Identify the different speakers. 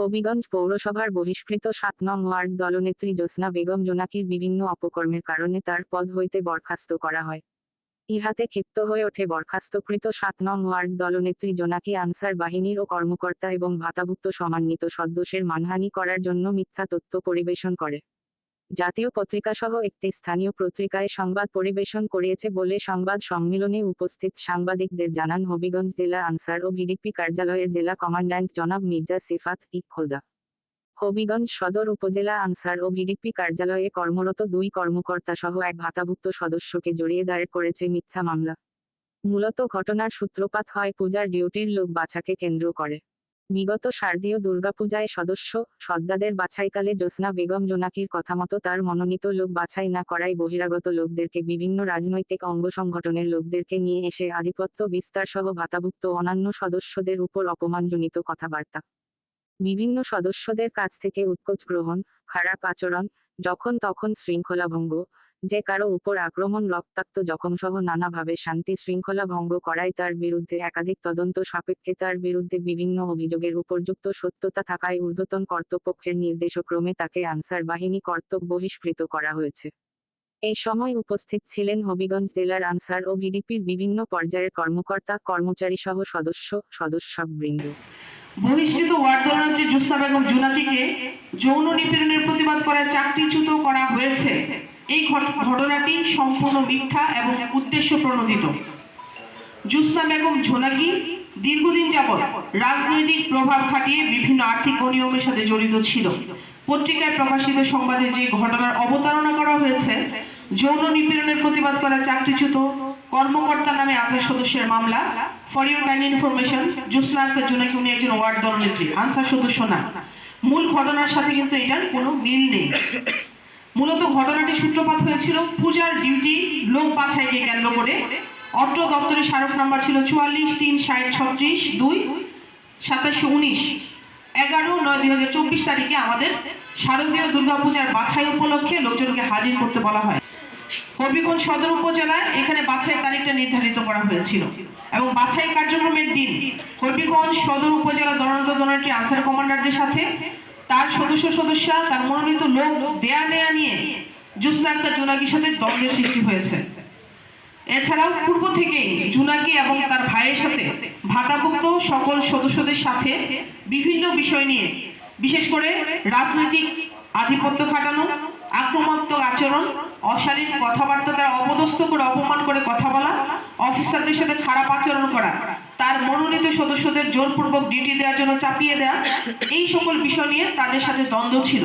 Speaker 1: হবিগঞ্জ পৌরসভার বহিষ্কৃত সাত নং ওয়ার্ড দলনেত্রী জ্যোৎস্না বেগম জোনাকির বিভিন্ন অপকর্মের কারণে তার পদ হইতে বরখাস্ত করা হয়। ইহাতে ক্ষিপ্ত হয়ে ওঠে বরখাস্তকৃত সাত নং ওয়ার্ড দলনেত্রী জোনাকি আনসার বাহিনীর ও কর্মকর্তা এবং ভাতাভুক্ত সমান্বিত সদস্যের মানহানি করার জন্য মিথ্যা তথ্য পরিবেশন করে। জাতীয় পত্রিকাসহ একটি স্থানীয় পত্রিকায় সংবাদ পরিবেশন করিয়েছে বলে সংবাদ সম্মেলনে উপস্থিত সাংবাদিকদের জানান হবিগঞ্জ জেলা আনসার ও ভিডিপি কার্যালয়ের জেলা কমান্ড্যান্ট জনাব মির্জা সিফাত ই খোদা হবিগঞ্জ সদর উপজেলা আনসার ও ভিডিপি কার্যালয়ে কর্মরত দুই কর্মকর্তা সহ এক ভাতাভুক্ত সদস্যকে জড়িয়ে দায়ের করেছে মিথ্যা মামলা। মূলত ঘটনার সূত্রপাত হয় পূজার ডিউটির লোক বাছাকে কেন্দ্র করে। বিগত শারদীয় দুর্গাপূজায় সদস্য সদ্দাদের বাছাইকালে জ্যোৎস্না বেগম জোনাকির কথামতো তার মনোনীত লোক বাছাই না করায় বহিরাগত লোকদেরকে বিভিন্ন রাজনৈতিক অঙ্গ সংগঠনের লোকদেরকে নিয়ে এসে আধিপত্য বিস্তার সহ ভাতাভুক্ত অন্যান্য সদস্যদের উপর অপমানজনিত কথাবার্তা। বিভিন্ন সদস্যদের কাছ থেকে উৎকোচ গ্রহণ, খারাপ আচরণ, যখন তখন শৃঙ্খলা ভঙ্গ যে কারও উপর আক্রমণ রক্তাক্ত জখমসহ নানাভাবে শান্তি শৃঙ্খলা ভঙ্গ করায় তার বিরুদ্ধে একাধিক তদন্ত সাপেক্ষে তার বিরুদ্ধে বিভিন্ন অভিযোগের উপযুক্ত সত্যতা থাকায় ঊর্ধ্বতন কর্তৃপক্ষের নির্দেশক্রমে তাকে আনসার বাহিনী কর্তব্য বহিষ্কৃত করা হয়েছে। এই সময় উপস্থিত ছিলেন হবিগঞ্জ জেলার আনসার ও ভিডিপির বিভিন্ন পর্যায়ের কর্মকর্তা কর্মচারী সহ সদস্য, সদস্যবৃন্দ।
Speaker 2: বহিষ্কৃত ওয়ার্ড দলনেত্রী জ্যোৎস্না বেগম জোনাকিকে যৌন নিপীড়নের প্রতিবাদ করায় চাকরিচ্যুত করা হয়েছে। এই ঘট- ঘটনাটি সম্পূর্ণ মিথ্যা এবং উদ্দেশ্য প্রণোদিত জ্যোৎস্না বেগম জোনাকি দীর্ঘদিন যাবৎ রাজনৈতিক প্রভাব খাটিয়ে বিভিন্ন আর্থিক অনিয়মের সাথে জড়িত ছিল। পত্রিকায় প্রকাশিত সংবাদে যে ঘটনার অবতারণা করা হয়েছে, যৌন নিপীড়নের প্রতিবাদ করা চাকরিচ্যুত কর্মকর্তা নামে আঠাশ সদস্যের মামলা for your kind information Jyotsna Akter Jonaki উনি একজন ওয়ার্ড দলনেত্রী আনসার সদস্য না। মূল ঘটনার সাথে কিন্তু এটার কোনো মিল নেই। মূলত ঘটনাটি সূত্রপাত হয়েছিল। পূজার ডিউটি লোক বাছাইকে কেন্দ্র করে। অত্র দপ্তরের স্মারক নাম্বার ছিল চুয়াল্লিশ, তিন, ষাট, ছত্রিশ, দুই, সাতাশশো উনিশ। এগারো, নয়, দুই হাজার চব্বিশ তারিখে আমাদের শারদীয় দুর্গাপূজার বাছাই উপলক্ষে লোকজনকে হাজির করতে বলা হয়। হবিগঞ্জ সদর উপজেলায় এখানে বাছাইয়ের তারিখটা নির্ধারিত করা হয়েছিল এবং বাছাই কার্যক্রমের দিন হবিগঞ্জ সদর উপজেলা দলনত দলনেত্রী আনসার কমান্ডারদের সাথে তার সদস্য সদস্যা, তার মনোনীত লোক দেয়া নেয়া নিয়ে জুসনা আক্তার জোনাকির সাথে দ্বন্দ্বের সৃষ্টি হয়েছে। এছাড়াও পূর্ব থেকেই জুনাকি এবং তার ভাইয়ের সাথে ভাতাভুক্ত সকল সদস্যদের সাথে বিভিন্ন বিষয় নিয়ে, বিশেষ করে রাজনৈতিক আধিপত্য খাটানো, আক্রমণাত্মক আচরণ, অশালীন কথাবার্তা তারা অপদস্থ করে অপমান করে কথা বলা, অফিসারদের সাথে খারাপ আচরণ করা তার মনোনীত সদস্যদের জোরপূর্বক ডিউটি দেওয়ার জন্য চাপিয়ে দেয়া, এই সকল বিষয় নিয়ে তাদের সাথে দ্বন্দ্ব ছিল।